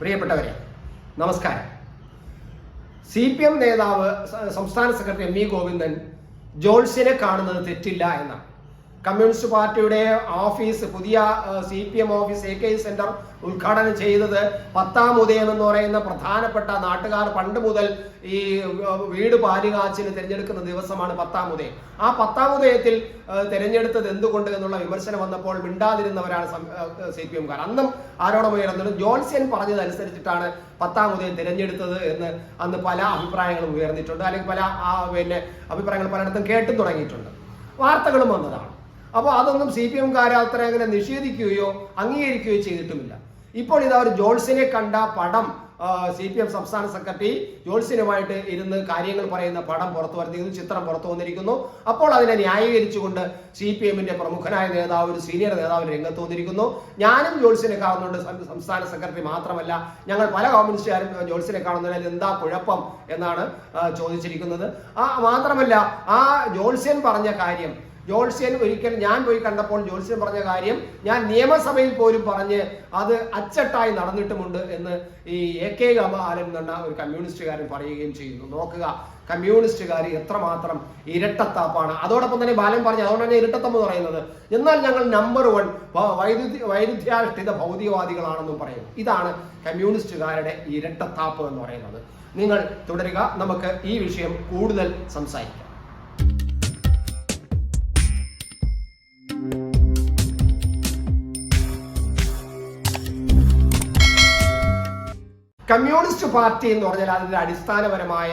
പ്രിയപ്പെട്ടവരെ നമസ്കാരം. C P M നേതാവ് സംസ്ഥാന സെക്രട്ടറി എം വി ഗോവിന്ദൻ ജോൾസിനെ കാണുന്നത് തെറ്റില്ല എന്നാണ്. കമ്മ്യൂണിസ്റ്റ് പാർട്ടിയുടെ ഓഫീസ് പുതിയ C P M office A K centre ഉദ്ഘാടനം ചെയ്തത് പത്താം ഉദയം എന്ന് പറയുന്ന പ്രധാനപ്പെട്ട നാട്ടുകാർ പണ്ട് മുതൽ ഈ വീട് പാലുകാച്ചിന് തിരഞ്ഞെടുക്കുന്ന ദിവസമാണ് പത്താം ഉദയം. ആ പത്താം ഉദയത്തിൽ തിരഞ്ഞെടുത്തത് എന്തുകൊണ്ട് എന്നുള്ള വിമർശനം വന്നപ്പോൾ മിണ്ടാതിരുന്നവരാണ് സി പി എംകാർ അന്നും ആരോപണമുയർന്നത് ജോൺസൺ പറഞ്ഞതനുസരിച്ചിട്ടാണ് പത്താം ഉദയം തിരഞ്ഞെടുത്തത് എന്ന് അന്ന് പല അഭിപ്രായങ്ങളും ഉയർന്നിട്ടുണ്ട്. അല്ലെങ്കിൽ പല പിന്നെ അഭിപ്രായങ്ങൾ പലയിടത്തും കേട്ടും തുടങ്ങിയിട്ടുണ്ട്. വാർത്തകളും വന്നതാണ്. അപ്പോൾ അതൊന്നും സി പി എംകാരെ അത്ര അങ്ങനെ നിഷേധിക്കുകയോ അംഗീകരിക്കുകയോ ചെയ്തിട്ടുമില്ല. ഇപ്പോൾ ഇതാ ഒരു ജോൾസിനെ കണ്ട പടം സി പി എം സംസ്ഥാന സെക്രട്ടറി ജോൾസിനുമായിട്ട് ഇരുന്ന് കാര്യങ്ങൾ പറയുന്ന പടം പുറത്തു വന്നിരിക്കുന്നു ചിത്രം പുറത്തു വന്നിരിക്കുന്നു. അപ്പോൾ അതിനെ ന്യായീകരിച്ചുകൊണ്ട് സി പി എമ്മിന്റെ പ്രമുഖനായ നേതാവ് ഒരു സീനിയർ നേതാവ് രംഗത്ത് വന്നിരിക്കുന്നു. ഞാനും ജോൾസിനെ കാണുന്നുണ്ട് സംസ്ഥാന സെക്രട്ടറി മാത്രമല്ല ഞങ്ങൾ പല കമ്മ്യൂണിസ്റ്റുകാരും ജോൾസിനെ കാണുന്നതിൽ എന്താ കുഴപ്പം എന്നാണ് ചോദിച്ചിരിക്കുന്നത്. ആ മാത്രമല്ല ആ ജോൾസ്യൻ പറഞ്ഞ കാര്യം ജോൾസ്യൻ ഒരിക്കൽ ഞാൻ പോയി കണ്ടപ്പോൾ ജോത്സ്യൻ പറഞ്ഞ കാര്യം ഞാൻ നിയമസഭയിൽ പോലും പറഞ്ഞ് അത് അച്ചട്ടായി നടന്നിട്ടുമുണ്ട് എന്ന് ഈ എ കെ ഗമാലൻ എന്ന ഒരു കമ്മ്യൂണിസ്റ്റുകാരൻ പറയുകയും ചെയ്യുന്നു. നോക്കുക കമ്മ്യൂണിസ്റ്റുകാർ എത്രമാത്രം ഇരട്ടത്താപ്പാണ്. അതോടൊപ്പം തന്നെ ബാലൻ പറഞ്ഞു അതുകൊണ്ട് തന്നെ ഇരട്ടത്തം പറയുന്നത് എന്നാൽ ഞങ്ങൾ നമ്പർ വൺ വൈരുദ്ധ്യ വൈരുദ്ധ്യാഷ്ഠിത ഭൗതികവാദികളാണെന്നും പറയുന്നു. ഇതാണ് കമ്മ്യൂണിസ്റ്റുകാരുടെ ഇരട്ടത്താപ്പ് എന്ന് പറയുന്നത്. നിങ്ങൾ തുടരുക നമുക്ക് ഈ വിഷയം കൂടുതൽ സംസാരിക്കാം. കമ്മ്യൂണിസ്റ്റ് പാർട്ടി എന്ന് പറഞ്ഞാൽ അതിന്റെ അടിസ്ഥാനപരമായ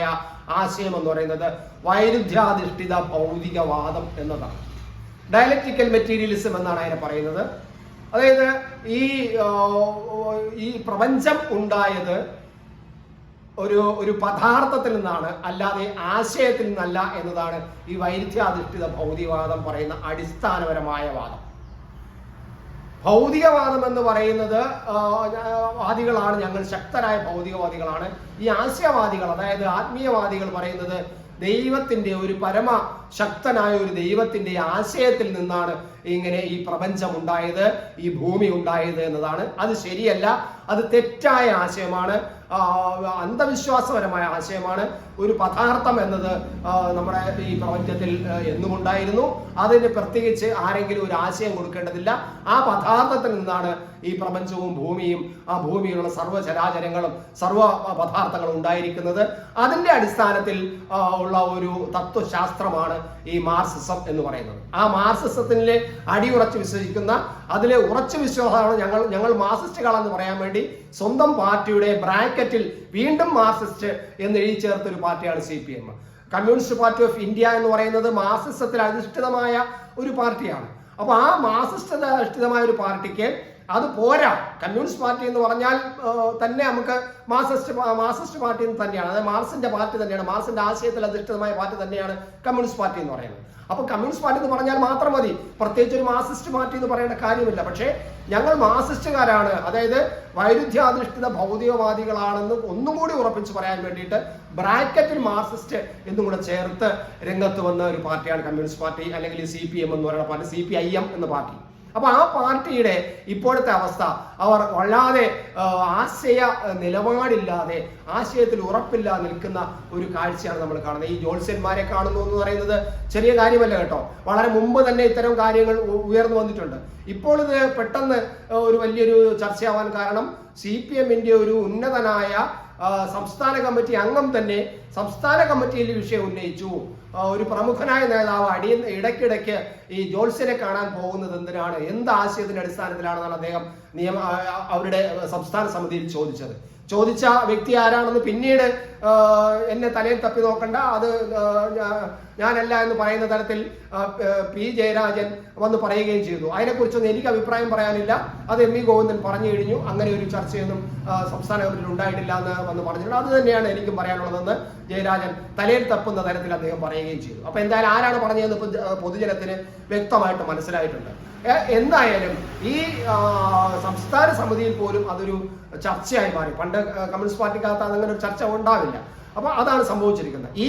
ആശയം എന്ന് പറയുന്നത് വൈരുദ്ധ്യാധിഷ്ഠിത ഭൗതികവാദം എന്നതാണ്. ഡയലക്റ്റിക്കൽ മെറ്റീരിയലിസം എന്നാണ് അതിനെ പറയുന്നത്. അതായത് ഈ ഈ പ്രപഞ്ചം ഉണ്ടായത് ഒരു ഒരു പദാർത്ഥത്തിൽ നിന്നാണ് അല്ലാതെ ആശയത്തിൽ നിന്നല്ല എന്നതാണ് ഈ വൈരുദ്ധ്യാധിഷ്ഠിത ഭൗതികവാദം പറയുന്ന അടിസ്ഥാനപരമായ വാദം. ഭൗതികവാദം എന്ന് പറയുന്നത് വാദികളാണ് ഞങ്ങൾ ശക്തരായ ഭൗതികവാദികളാണ്. ഈ ആശയവാദികൾ അതായത് ആത്മീയവാദികൾ പറയുന്നത് ദൈവത്തിന്റെ ഒരു പരമ ശക്തനായ ഒരു ദൈവത്തിന്റെ ആശയത്തിൽ നിന്നാണ്. ഇങ്ങനെ ഈ പ്രപഞ്ചം ഉണ്ടായത് ഈ ഭൂമി ഉണ്ടായത് എന്നതാണ്. അത് ശരിയല്ല അത് തെറ്റായ ആശയമാണ്. അന്ധവിശ്വാസപരമായ ആശയമാണ്. ഒരു പദാർത്ഥം എന്നത് നമ്മുടെ ഈ പ്രപഞ്ചത്തിൽ എന്നും ഉണ്ടായിരുന്നു അതിന് പ്രത്യേകിച്ച് ആരെങ്കിലും ഒരു ആശയം കൊടുക്കേണ്ടതില്ല. ആ പദാർത്ഥത്തിൽ നിന്നാണ് ഈ പ്രപഞ്ചവും ഭൂമിയും ആ ഭൂമിയിലുള്ള സർവചരാചരങ്ങളും സർവ പദാർത്ഥങ്ങളും ഉണ്ടായിരിക്കുന്നത്. അതിന്റെ അടിസ്ഥാനത്തിൽ ഉള്ള ഒരു തത്വശാസ്ത്രമാണ് ഈ മാർസിസം എന്ന് പറയുന്നത്. ആ മാർസിസത്തിലെ അടിയുറച്ച് വിശ്വസിക്കുന്ന അതിലെ ഉറച്ച വിശ്വാസമാണ് ഞങ്ങൾ ഞങ്ങൾ മാർസിസ്റ്റുകളാണെന്ന് പറയാൻ വേണ്ടി സ്വന്തം പാർട്ടിയുടെ ബ്രാക്കറ്റിൽ വീണ്ടും മാർസിസ്റ്റ് എന്ന് എഴുതി ചേർത്ത ഒരു പാർട്ടിയാണ് C P M. Communist party of India എന്ന് പറയുന്നത് മാർസിസത്തിൽ അധിഷ്ഠിതമായ ഒരു പാർട്ടിയാണ്. അപ്പൊ ആ മാർസിസ്റ്റ് അധിഷ്ഠിതമായ ഒരു പാർട്ടിക്ക് അത് പോരാ. കമ്മ്യൂണിസ്റ്റ് പാർട്ടി എന്ന് പറഞ്ഞാൽ തന്നെ നമുക്ക് മാർസിസ്റ്റ് മാർസിസ്റ്റ് പാർട്ടി എന്ന് തന്നെയാണ്. അതായത് മാർസിന്റെ പാർട്ടി തന്നെയാണ്. മാർസിന്റെ ആശയത്തിൽ അധിഷ്ഠിതമായ പാർട്ടി തന്നെയാണ് കമ്മ്യൂണിസ്റ്റ് പാർട്ടി എന്ന് പറയുന്നത്. അപ്പൊ കമ്മ്യൂണിസ്റ്റ് പാർട്ടി എന്ന് പറഞ്ഞാൽ മാത്രം മതി. പ്രത്യേകിച്ച് ഒരു മാർസിസ്റ്റ് പാർട്ടി എന്ന് പറയേണ്ട കാര്യമില്ല. പക്ഷേ ഞങ്ങൾ മാർസിസ്റ്റുകാരാണ് അതായത് വൈരുദ്ധ്യാധിഷ്ഠിത ഭൗതികവാദികളാണെന്ന് ഒന്നും കൂടി ഉറപ്പിച്ച് പറയാൻ വേണ്ടിയിട്ട് ബ്രാക്കറ്റിൽ മാർസിസ്റ്റ് എന്നും കൂടെ ചേർത്ത് രംഗത്ത് വന്ന ഒരു പാർട്ടിയാണ് കമ്മ്യൂണിസ്റ്റ് പാർട്ടി അല്ലെങ്കിൽ സി പി എം എന്ന് പറയുന്ന party C P I M എന്ന പാർട്ടി. അപ്പൊ ആ പാർട്ടിയുടെ ഇപ്പോഴത്തെ അവസ്ഥ അവർ വല്ലാതെ ആശയ നിലപാടില്ലാതെ ആശയത്തിൽ ഉറപ്പില്ലാതെ നിൽക്കുന്ന ഒരു കാഴ്ചയാണ് നമ്മൾ കാണുന്നത്. ഈ ജോത്സ്യന്മാരെ കാണുന്നു എന്ന് പറയുന്നത് ചെറിയ കാര്യമല്ല കേട്ടോ. വളരെ മുമ്പ് തന്നെ ഇത്തരം കാര്യങ്ങൾ ഉയർന്നു വന്നിട്ടുണ്ട്. ഇപ്പോൾ ഇത് പെട്ടെന്ന് ഒരു വലിയൊരു ചർച്ചയാവാൻ കാരണം സി പി എമ്മിന്റെ ഒരു ഉന്നതനായ സംസ്ഥാന കമ്മിറ്റി അംഗം തന്നെ സംസ്ഥാന കമ്മിറ്റിയിൽ വിഷയം ഉന്നയിച്ചു. ഒരു പ്രമുഖനായ നേതാവ് അടിയ ഇടയ്ക്കിടയ്ക്ക് ഈ ജോത്സ്യനെ കാണാൻ പോകുന്നത് എന്തിനാണ്? എന്ത് ആശയത്തിന്റെ അടിസ്ഥാനത്തിലാണെന്നാണ് അദ്ദേഹം നിയമ അവരുടെ സംസ്ഥാന സമിതിയിൽ ചോദിച്ചത്. ചോദിച്ച വ്യക്തി ആരാണെന്ന് പിന്നീട് എന്നെ തലയിൽ തപ്പി നോക്കണ്ട. അത് ഞാനല്ല എന്ന് പറയുന്ന തരത്തിൽ പി ജയരാജൻ വന്ന് പറയുകയും ചെയ്തു. അതിനെക്കുറിച്ചൊന്നും എനിക്ക് അഭിപ്രായം പറയാനില്ല. അത് എം വി ഗോവിന്ദൻ പറഞ്ഞു കഴിഞ്ഞു. അങ്ങനെ ഒരു ചർച്ചയൊന്നും സംസ്ഥാന ഗവൺമെന്റിൽ ഉണ്ടായിട്ടില്ല എന്ന് വന്ന് പറഞ്ഞിട്ടുണ്ട്. അത് തന്നെയാണ് എനിക്കും പറയാനുള്ളതെന്ന് ജയരാജൻ തലയിൽ തപ്പുന്ന തരത്തിൽ അദ്ദേഹം പറയുകയും ചെയ്തു. അപ്പൊ എന്തായാലും ആരാണ് പറഞ്ഞതെന്ന് പൊതുജനത്തിന് വ്യക്തമായിട്ട് മനസ്സിലായിട്ടുണ്ട്. എന്തായാലും ഈ സംസ്ഥാന സമിതിയിൽ പോലും അതൊരു ചർച്ചയായി മാറി. പണ്ട് കമ്മ്യൂണിസ്റ്റ് പാർട്ടിക്കകത്ത് അങ്ങനെ ഒരു ചർച്ച ഉണ്ടാവില്ല. അപ്പൊ അതാണ് സംഭവിച്ചിരിക്കുന്നത്. ഈ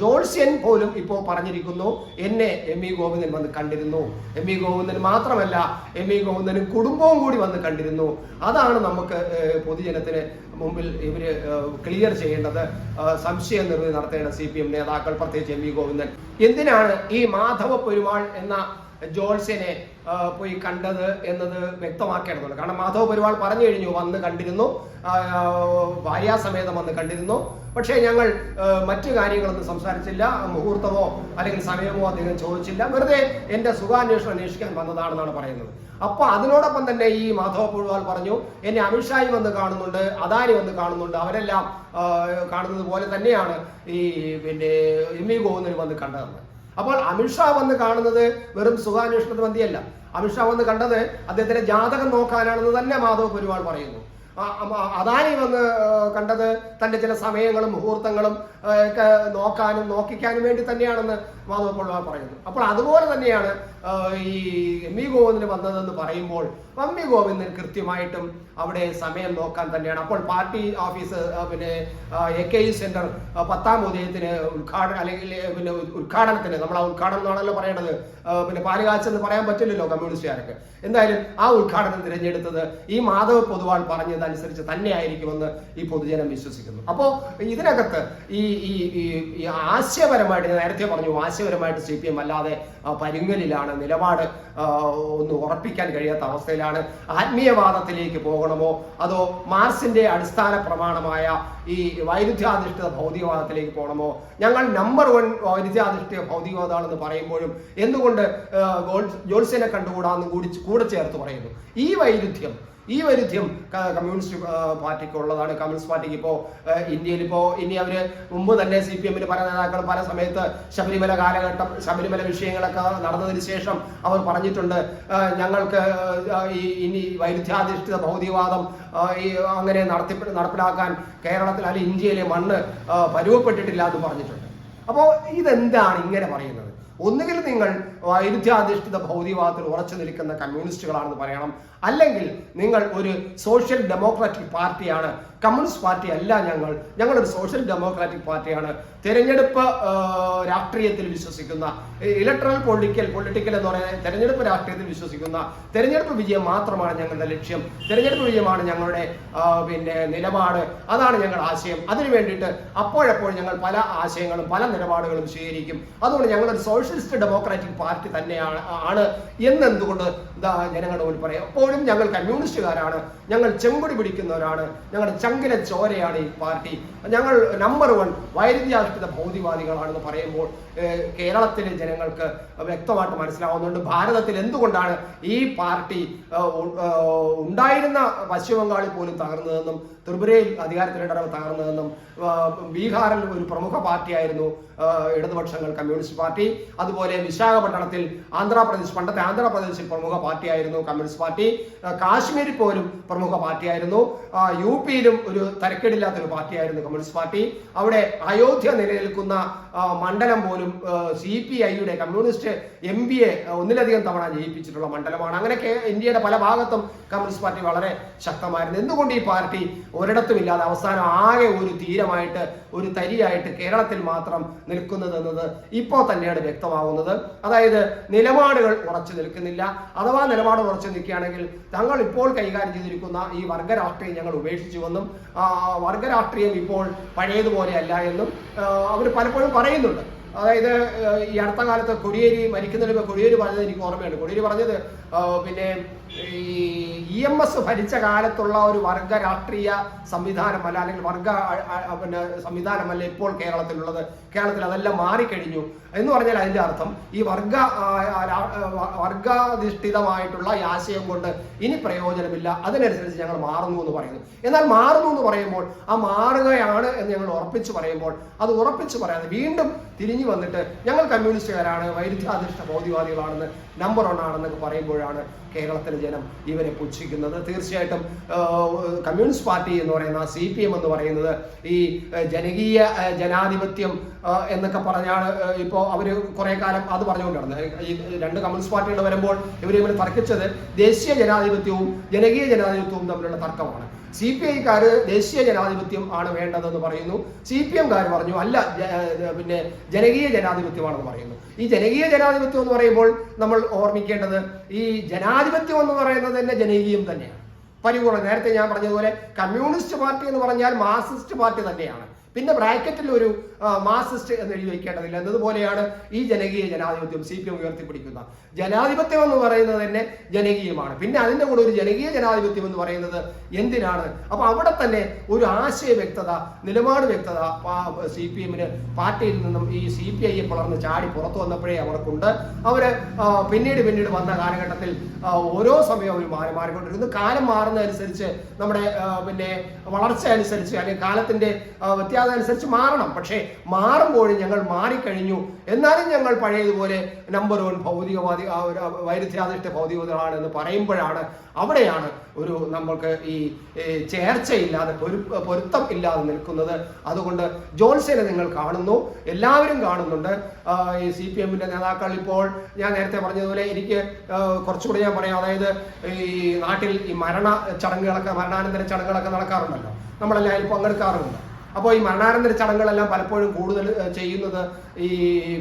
ജോൾസ്യൻ പോലും ഇപ്പോൾ പറഞ്ഞിരിക്കുന്നു എന്നെ എം ഇ ഗോവിന്ദൻ വന്ന് കണ്ടിരുന്നു. എം ഇ ഗോവിന്ദൻ മാത്രമല്ല എം ഇ ഗോവിന്ദനും കുടുംബവും കൂടി വന്ന് കണ്ടിരുന്നു. അതാണ് നമുക്ക് പൊതുജനത്തിന് മുമ്പിൽ ഇവർ ക്ലിയർ ചെയ്യേണ്ടത്. സംശയം നിർവൃതി നടത്തേണ്ട സി പി എം നേതാക്കൾ പ്രത്യേകിച്ച് എം വി ഗോവിന്ദൻ. എന്തിനാണ് ഈ മാധവ പെരുമാൾ എന്ന ജോൾസിനെ പോയി കണ്ടത് എന്നത് വ്യക്തമാക്കേണ്ടതുണ്ട്. കാരണം മാധവ് പെരുമാൾ പറഞ്ഞു കഴിഞ്ഞു വന്ന് കണ്ടിരുന്നു. ഭാര്യാസമേതം വന്ന് കണ്ടിരുന്നു. പക്ഷേ ഞങ്ങൾ മറ്റു കാര്യങ്ങളൊന്നും സംസാരിച്ചില്ല. മുഹൂർത്തമോ അല്ലെങ്കിൽ സമയമോ അദ്ദേഹം ചോദിച്ചില്ല. വെറുതെ എന്റെ സുഖാന്വേഷണം അന്വേഷിക്കാൻ വന്നതാണെന്നാണ് പറയുന്നത്. അപ്പൊ അതിനോടൊപ്പം തന്നെ ഈ മാധവ പുഴുവാൾ പറഞ്ഞു എന്നെ അമിത്ഷായി വന്ന് കാണുന്നുണ്ട് അദാനി വന്ന് കാണുന്നുണ്ട്. അവരെല്ലാം കാണുന്നത് പോലെ തന്നെയാണ് ഈ പിന്നെ എം വി ഗോവിന്ദൻ വന്ന് കണ്ടതെന്ന്. അപ്പോൾ അമിത്ഷാ വന്ന് കാണുന്നത് വെറും സുഖാന്വേഷണത്തിന് മന്ത്രിയല്ല അമിത്ഷാ വന്ന് കണ്ടത് അദ്ദേഹത്തിന്റെ ജാതകം നോക്കാനാണെന്ന് തന്നെ മാധവ് പെരുമാൾ പറയുന്നു. അദാനി വന്ന് കണ്ടത് തന്റെ ചില സമയങ്ങളും മുഹൂർത്തങ്ങളും ഒക്കെ നോക്കാനും നോക്കിക്കാനും വേണ്ടി തന്നെയാണെന്ന് മാധവ പെരുമാൾ പറയുന്നു. അപ്പോൾ അതുപോലെ തന്നെയാണ് ഈ എം വി ഗോവിന്ദന് വന്നതെന്ന് പറയുമ്പോൾ എം ഗോവിന്ദൻ കൃത്യമായിട്ടും അവിടെ സമയം നോക്കാൻ തന്നെയാണ്. അപ്പോൾ പാർട്ടി ഓഫീസ് പിന്നെ എ കെ ഇ സെന്റർ പത്താം ഉദയത്തിന് ഉദ്ഘാടനം അല്ലെങ്കിൽ പിന്നെ ഉദ്- ഉദ്ഘാടനത്തിന് നമ്മൾ ആ ഉദ്ഘാടനം എന്നാണല്ലോ പറയേണ്ടത്. പിന്നെ പാലുകാച്ചെന്ന് പറയാൻ പറ്റില്ലല്ലോ കമ്മ്യൂണിസ്റ്റുകാർക്ക്. എന്തായാലും ആ ഉദ്ഘാടനം തിരഞ്ഞെടുത്തത് ഈ മാധവ് പൊതുവാൾ പറഞ്ഞതനുസരിച്ച് തന്നെയായിരിക്കുമെന്ന് ഈ പൊതുജനം വിശ്വസിക്കുന്നു. അപ്പോൾ ഇതിനകത്ത് ഈ ഈ ആശയപരമായിട്ട് നേരത്തെ പറഞ്ഞു ആശയപരമായിട്ട് സി പി എം അല്ലാതെ പരുങ്ങലിലാണ് നിലപാട് ഒന്ന് ഉറപ്പിക്കാൻ കഴിയാത്ത അവസ്ഥയിലാണ്. ആത്മീയവാദത്തിലേക്ക് പോകണമോ? അതോ മാർസിന്റെ അടിസ്ഥാന പ്രമാണമായ ഈ വൈരുദ്ധ്യാധിഷ്ഠിത ഭൗതികവാദത്തിലേക്ക് പോകണമോ? ഞങ്ങൾ നമ്പർ വൺ വൈരുദ്ധ്യാധിഷ്ഠിത ഭൗതികവാദമാണെന്ന് പറയുമ്പോഴും എന്തുകൊണ്ട് ആ, ജോത്സ്യനെ കണ്ടുകൂടാന്ന് കൂടി കൂടെ ചേർത്ത് പറയുന്നു. ഈ വൈരുദ്ധ്യം ഈ വൈരുദ്ധ്യം കമ്മ്യൂണിസ്റ്റ് പാർട്ടിക്ക് ഉള്ളതാണ്. കമ്മ്യൂണിസ്റ്റ് പാർട്ടിക്ക് ഇപ്പോൾ ഇന്ത്യയിൽ ഇപ്പോൾ ഇനി അവർ മുമ്പ് തന്നെ സി പി എമ്മിന് പല നേതാക്കളും പല സമയത്ത് ശബരിമല കാലഘട്ടം ശബരിമല വിഷയങ്ങളൊക്കെ നടന്നതിന് ശേഷം അവർ പറഞ്ഞിട്ടുണ്ട്. ഞങ്ങൾക്ക് ഈ ഇനി വൈരുദ്ധ്യാധിഷ്ഠിത ഭൗതികവാദം ഈ അങ്ങനെ നടത്തി നടപ്പിലാക്കാൻ കേരളത്തിൽ അല്ലെങ്കിൽ ഇന്ത്യയിലെ മണ്ണ് പരുവപ്പെട്ടിട്ടില്ല എന്ന് പറഞ്ഞിട്ടുണ്ട്. അപ്പോൾ ഇതെന്താണ് ഇങ്ങനെ പറയുന്നത്? ഒന്നുകിൽ നിങ്ങൾ വൈരുദ്ധ്യാധിഷ്ഠിത ഭൗതികവാദത്തിൽ ഉറച്ചു നിൽക്കുന്ന കമ്മ്യൂണിസ്റ്റുകളാണെന്ന് പറയണം. അല്ലെങ്കിൽ നിങ്ങൾ ഒരു സോഷ്യൽ ഡെമോക്രാറ്റിക് പാർട്ടിയാണ് കമ്മ്യൂണിസ്റ്റ് പാർട്ടി അല്ല ഞങ്ങൾ. ഞങ്ങളൊരു സോഷ്യൽ ഡെമോക്രാറ്റിക് പാർട്ടിയാണ്. തെരഞ്ഞെടുപ്പ് രാഷ്ട്രീയത്തിൽ വിശ്വസിക്കുന്ന ഇലക്ട്രൽ പൊളിറ്റിക്കൽ പൊളിറ്റിക്കൽ എന്ന് പറയുന്നത് തെരഞ്ഞെടുപ്പ് രാഷ്ട്രീയത്തിൽ വിശ്വസിക്കുന്ന തെരഞ്ഞെടുപ്പ് വിജയം മാത്രമാണ് ഞങ്ങളുടെ ലക്ഷ്യം. തെരഞ്ഞെടുപ്പ് വിജയമാണ് ഞങ്ങളുടെ പിന്നെ നിലപാട്. അതാണ് ഞങ്ങളുടെ ആശയം. അതിനു വേണ്ടിയിട്ട് അപ്പോഴപ്പോൾ ഞങ്ങൾ പല ആശയങ്ങളും പല നിലപാടുകളും സ്വീകരിക്കും. അതുകൊണ്ട് ഞങ്ങളൊരു സോഷ്യലിസ്റ്റ് ഡെമോക്രാറ്റിക് പാർട്ടി തന്നെയാണ് ആണ് എന്നെന്തുകൊണ്ട് ഇതാ ജനങ്ങളുടെ പറയാം. എപ്പോഴും ഞങ്ങൾ കമ്മ്യൂണിസ്റ്റുകാരാണ്. ഞങ്ങൾ ചെമ്പടി പിടിക്കുന്നവരാണ്. ഞങ്ങളുടെ ചങ്കിലെ ചോരയാണ് ഈ പാർട്ടി. ഞങ്ങൾ നമ്പർ വൺ വൈരുദ്ധ്യാധിഷ്ഠിത ഭൗതികവാദികളാണെന്ന് പറയുമ്പോൾ കേരളത്തിലെ ജനങ്ങൾക്ക് വ്യക്തമായിട്ട് മനസ്സിലാവുന്നുണ്ട്. ഭാരതത്തിൽ എന്തുകൊണ്ടാണ് ഈ പാർട്ടി ഉണ്ടായിരുന്ന പശ്ചിമ ബംഗാളിൽ പോലും തകർന്നതെന്നും ത്രിപുരയിൽ അധികാരത്തിലിടവ് തകർന്നതെന്നും ബീഹാറിൽ ഒരു പ്രമുഖ പാർട്ടിയായിരുന്നു ഇടതുപക്ഷങ്ങൾ കമ്മ്യൂണിസ്റ്റ് പാർട്ടി. അതുപോലെ വിശാഖപട്ടണത്തിൽ ആന്ധ്രാപ്രദേശ് പണ്ടത്തെ ആന്ധ്രാപ്രദേശിൽ പ്രമുഖ പാർട്ടിയായിരുന്നു കമ്മ്യൂണിസ്റ്റ് പാർട്ടി. കാശ്മീരിൽ പോലും പ്രമുഖ പാർട്ടിയായിരുന്നു. യു പിയിലും ഒരു തരക്കേടില്ലാത്തൊരു പാർട്ടിയായിരുന്നു കമ്മ്യൂണിസ്റ്റ് പാർട്ടി. അവിടെ അയോധ്യ നിലനിൽക്കുന്ന മണ്ഡലം പോലും സി പി ഐയുടെ കമ്മ്യൂണിസ്റ്റ് എം പി എ ഒന്നിലധികം തവണ ജയിപ്പിച്ചിട്ടുള്ള മണ്ഡലമാണ്. അങ്ങനെ ഇന്ത്യയുടെ പല ഭാഗത്തും കമ്മ്യൂണിസ്റ്റ് പാർട്ടി വളരെ ശക്തമായിരുന്നു. എന്തുകൊണ്ട് ഈ പാർട്ടി ഒരിടത്തും ഇല്ലാതെ അവസാനം ആകെ ഒരു തീരമായിട്ട് ഒരു തരിയായിട്ട് കേരളത്തിൽ മാത്രം നിൽക്കുന്നത് എന്നത് ഇപ്പോൾ തന്നെയാണ് വ്യക്തമാവുന്നത്. അതായത് നിലപാടുകൾ ഉറച്ചു നിൽക്കുന്നില്ല. അഥവാ നിലപാട് ഉറച്ചു നിൽക്കുകയാണെങ്കിൽ തങ്ങൾ ഇപ്പോൾ കൈകാര്യം ചെയ്തിരിക്കുന്ന ഈ വർഗ രാഷ്ട്രീയം ഞങ്ങൾ ഉപേക്ഷിച്ചുവെന്നും ആ, വർഗ രാഷ്ട്രീയം ഇപ്പോൾ പഴയതുപോലെ അല്ല എന്നും അവർ പലപ്പോഴും പറയുന്നുണ്ട്. അതായത് ഈ അടുത്ത കാലത്ത് കൊടിയേരി മരിക്കുന്നതിന് കൊടിയേരി പറഞ്ഞത് എനിക്ക് ഓർമ്മയുണ്ട്. കൊടിയേരി പറഞ്ഞത് പിന്നെ ഈ ഇ എം എസ് ഭരിച്ച കാലത്തുള്ള ഒരു വർഗ രാഷ്ട്രീയ സംവിധാനമല്ല അല്ലെങ്കിൽ വർഗ പിന്നെ സംവിധാനമല്ല ഇപ്പോൾ കേരളത്തിലുള്ളത്. കേരളത്തിൽ അതെല്ലാം മാറിക്കഴിഞ്ഞു. എന്ന് പറഞ്ഞാൽ അതിന്റെ അർത്ഥം ഈ വർഗ വർഗാധിഷ്ഠിതമായിട്ടുള്ള ഈ ആശയം കൊണ്ട് ഇനി പ്രയോജനമില്ല. അതിനനുസരിച്ച് ഞങ്ങൾ മാറുന്നു എന്ന് പറയുന്നു. എന്നാൽ മാറുന്നു എന്ന് പറയുമ്പോൾ ആ മാറുകയാണ് എന്ന് ഞങ്ങൾ ഉറപ്പിച്ചു പറയുമ്പോൾ അത് ഉറപ്പിച്ചു പറയാതെ വീണ്ടും തിരിഞ്ഞു വന്നിട്ട് ഞങ്ങൾ കമ്മ്യൂണിസ്റ്റുകാരാണ് വൈരുദ്ധ്യാധിഷ്ഠ ഭൗതികവാദികളാണെന്ന് നമ്പർ വൺ ആണെന്നൊക്കെ പറയുമ്പോഴാണ് കേരളത്തിലെ ജനം ഇവരെ പുച്ഛിക്കുന്നത്. തീർച്ചയായിട്ടും കമ്മ്യൂണിസ്റ്റ് പാർട്ടി എന്ന് പറയുന്ന സി പി എം എന്ന് പറയുന്നത് ഈ ജനകീയ ജനാധിപത്യം എന്നൊക്കെ പറഞ്ഞാണ് ഇപ്പോൾ അവർ കുറേ കാലം അത് പറഞ്ഞുകൊണ്ടിരുന്നത്. ഈ രണ്ട് കമ്മ്യൂണിസ്റ്റ് പാർട്ടികൾ വരുമ്പോൾ ഇവർ ഇവർ തർക്കിച്ചത് ദേശീയ ജനാധിപത്യവും ജനകീയ ജനാധിപത്യവും തമ്മിലുള്ള തർക്കമാണ്. സി പി ഐക്കാര് ദേശീയ ജനാധിപത്യം ആണ് വേണ്ടതെന്ന് പറയുന്നു. സി പി എംകാർ പറഞ്ഞു അല്ല പിന്നെ ജനകീയ ജനാധിപത്യമാണെന്ന് പറയുന്നു. ഈ ജനകീയ ജനാധിപത്യം എന്ന് പറയുമ്പോൾ നമ്മൾ ഓർമ്മിക്കേണ്ടത് ഈ ജനാധിപത്യം എന്ന് പറയുന്നത് തന്നെ ജനകീയം തന്നെയാണ്. പരിപൂർണ നേരത്തെ ഞാൻ പറഞ്ഞതുപോലെ കമ്മ്യൂണിസ്റ്റ് പാർട്ടി എന്ന് പറഞ്ഞാൽ മാർസിസ്റ്റ് പാർട്ടി തന്നെയാണ്. പിന്നെ ബ്രാക്കറ്റിൽ ഒരു ആ, മാർക്സിസ്റ്റ് എന്ന് എഴുതി വയ്ക്കേണ്ടതില്ല. എന്നതുപോലെയാണ് ഈ ജനകീയ ജനാധിപത്യം സി പി എം ഉയർത്തിപ്പിടിക്കുന്ന ജനാധിപത്യം എന്ന് പറയുന്നത് തന്നെ ജനകീയമാണ്. പിന്നെ അതിന്റെ കൂടെ ഒരു ജനകീയ ജനാധിപത്യം എന്ന് പറയുന്നത് എന്തിനാണ്? അപ്പൊ അവിടെ തന്നെ ഒരു ആശയ വ്യക്തത നിലപാട് വ്യക്തത സി പി എമ്മിന് പാർട്ടിയിൽ നിന്നും ഈ സി പി ഐയെ പുലർന്ന് ചാടി പുറത്തു വന്നപ്പോഴേ അവർക്കുണ്ട്. അവർ പിന്നീട് പിന്നീട് വന്ന കാലഘട്ടത്തിൽ ഓരോ സമയവും അവർ മാറി മാറിക്കൊണ്ടിരുന്നു. കാലം മാറുന്നതനുസരിച്ച് നമ്മുടെ പിന്നെ വളർച്ച അനുസരിച്ച് അല്ലെങ്കിൽ കാലത്തിന്റെ വ്യത്യാസം അനുസരിച്ച് മാറണം. പക്ഷേ മാറുമ്പോഴും ഞങ്ങൾ മാറിക്കഴിഞ്ഞു. എന്നാലും ഞങ്ങൾ പഴയതുപോലെ നമ്പർ വൺ ഭൗതികവാദി വൈരുദ്ധ്യാധിഷ്ഠ ഭൗതികവാദികളാണ് എന്ന് പറയുമ്പോഴാണ് അവിടെയാണ് ഒരു നമ്മൾക്ക് ഈ ചേർച്ചയില്ലാതെ പൊരു പൊരുത്തം ഇല്ലാതെ നിൽക്കുന്നത്. അതുകൊണ്ട് ജോത്സ്യനെ നിങ്ങൾ കാണുന്നു. എല്ലാവരും കാണുന്നുണ്ട്. ഈ സി പി എമ്മിന്റെ നേതാക്കൾ ഇപ്പോൾ ഞാൻ നേരത്തെ പറഞ്ഞതുപോലെ എനിക്ക് കുറച്ചുകൂടി ഞാൻ പറയാം. അതായത് ഈ നാട്ടിൽ ഈ മരണ ചടങ്ങുകളൊക്കെ മരണാനന്തര ചടങ്ങുകളൊക്കെ നടക്കാറുണ്ടല്ലോ. നമ്മളെല്ലാവരും പങ്കെടുക്കാറുണ്ട്. അപ്പോൾ ഈ മരണാനന്തര ചടങ്ങുകളെല്ലാം പലപ്പോഴും കൂടുതൽ ചെയ്യുന്നത് ഈ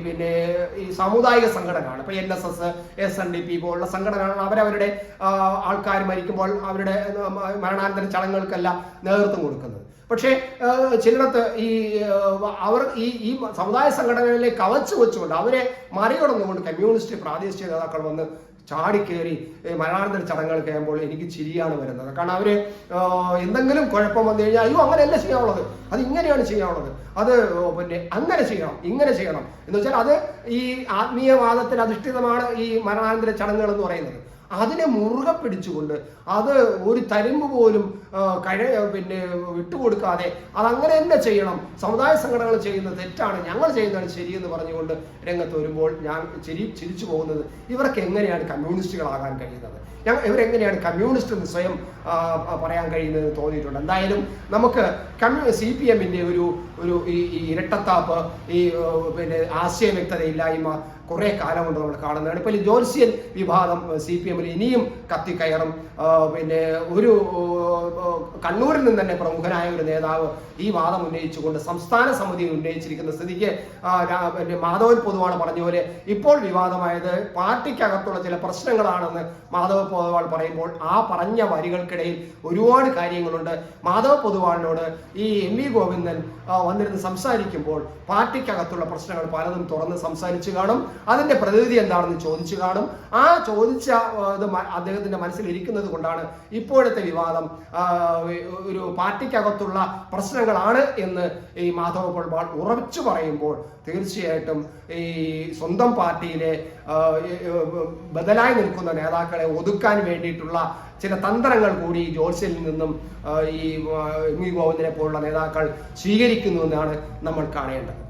പിന്നെ ഈ സാമുദായിക സംഘടനകളാണ്. ഇപ്പൊ N S S S N D P പോലുള്ള സംഘടനകളാണ് അവരവരുടെ ആൾക്കാർ മരിക്കുമ്പോൾ അവരുടെ മരണാനന്തര ചടങ്ങുകൾക്കെല്ലാം നേതൃത്വം കൊടുക്കുന്നത്. പക്ഷേ ചിലടത്ത് ഈ അവർ ഈ ഈ സമുദായ സംഘടനകളിലെ കവച്ചു വെച്ചുകൊണ്ട് അവരെ മറികടന്നുകൊണ്ട് കമ്മ്യൂണിസ്റ്റ് പ്രാദേശിക നേതാക്കൾ വന്ന് ചാടിക്കേറി മരണാനന്തര ചടങ്ങുകൾ കഴിയുമ്പോൾ എനിക്ക് ചിരിയാണ് വരുന്നത്. കാരണം അവർ എന്തെങ്കിലും കുഴപ്പം വന്നു കഴിഞ്ഞാൽ അയ്യോ അങ്ങനെയല്ല ചെയ്യാനുള്ളത്. അത് ഇങ്ങനെയാണ് ചെയ്യാനുള്ളത്. അത് പിന്നെ അങ്ങനെ ചെയ്യണം ഇങ്ങനെ ചെയ്യണം. എന്ന് വെച്ചാൽ അത് ഈ ആത്മീയവാദത്തിൽ അധിഷ്ഠിതമാണ് ഈ മരണാനന്തര ചടങ്ങുകൾ എന്ന് പറയുന്നത്. അതിനെ മുറുകെ പിടിച്ചുകൊണ്ട് അത് ഒരു തരുമ്പ് പോലും കഴ പിന്നെ വിട്ടുകൊടുക്കാതെ അതങ്ങനെ തന്നെ ചെയ്യണം. സമുദായ സംഘടനകൾ ചെയ്യുന്ന തെറ്റാണ് ഞങ്ങൾ ചെയ്യുന്നതാണ് ശരിയെന്ന് പറഞ്ഞുകൊണ്ട് രംഗത്ത് വരുമ്പോൾ ഞാൻ ചിരി ചിരിച്ചു പോകുന്നത് ഇവർക്ക് എങ്ങനെയാണ് കമ്മ്യൂണിസ്റ്റുകളാകാൻ കഴിയുന്നത്? ഞങ്ങൾ ഇവരെങ്ങനെയാണ് കമ്മ്യൂണിസ്റ്റ് എന്ന് സ്വയം പറയാൻ കഴിയുന്നത് തോന്നിയിട്ടുണ്ട്. എന്തായാലും നമുക്ക് കമ്മ്യൂ സി പി എമ്മിന്റെ ഒരു ഒരു ഈ ഇരട്ടത്താപ്പ് ഈ പിന്നെ ആശയ വ്യക്തതയില്ലായ്മ കുറെ കാലം കൊണ്ട് നമ്മൾ കാണുന്നതാണ്. ഇപ്പോൾ ജോൽസ്യൻ വിഭാഗം സി പി എമ്മിൽ ഇനിയും കത്തിക്കയറും. പിന്നെ ഒരു കണ്ണൂരിൽ നിന്ന് തന്നെ പ്രമുഖനായ ഒരു നേതാവ് ഈ വാദം ഉന്നയിച്ചുകൊണ്ട് സംസ്ഥാന സമിതി ഉന്നയിച്ചിരിക്കുന്ന സ്ഥിതിക്ക് പിന്നെ മാധവൻ പൊതുവാൾ പറഞ്ഞ പോലെ ഇപ്പോൾ വിവാദമായത് പാർട്ടിക്കകത്തുള്ള ചില പ്രശ്നങ്ങളാണെന്ന് മാധവ പൊതുവാൾ പറയുമ്പോൾ ആ പറഞ്ഞ വരികൾക്കിടയിൽ ഒരുപാട് കാര്യങ്ങളുണ്ട്. മാധവ പൊതുവാളിനോട് ഈ എം വി ഗോവിന്ദൻ വന്നിരുന്ന് സംസാരിക്കുമ്പോൾ പാർട്ടിക്കകത്തുള്ള പ്രശ്നങ്ങൾ പലതും തുറന്ന് സംസാരിച്ചു കാണും. അതിന്റെ പ്രതിനിധി എന്താണെന്ന് ചോദിച്ചു കാണും. ആ ചോദിച്ച ഇത് അദ്ദേഹത്തിന്റെ മനസ്സിൽ ഇരിക്കുന്നത് കൊണ്ടാണ് ഇപ്പോഴത്തെ വിവാദം ഒരു പാർട്ടിക്കകത്തുള്ള പ്രശ്നങ്ങളാണ് എന്ന് ഈ മാധവ പൊൾബാൾ ഉറച്ചു പറയുമ്പോൾ തീർച്ചയായിട്ടും ഈ സ്വന്തം പാർട്ടിയിലെ ബദലായി നിൽക്കുന്ന നേതാക്കളെ ഒതുക്കാൻ വേണ്ടിയിട്ടുള്ള ചില തന്ത്രങ്ങൾ കൂടി ഈ ജോത്സ്യനിൽ നിന്നും ഈ എം വി ഗോവിന്ദനെ പോലുള്ള നേതാക്കൾ സ്വീകരിക്കുന്നു എന്നാണ് നമ്മൾ കാണേണ്ടത്.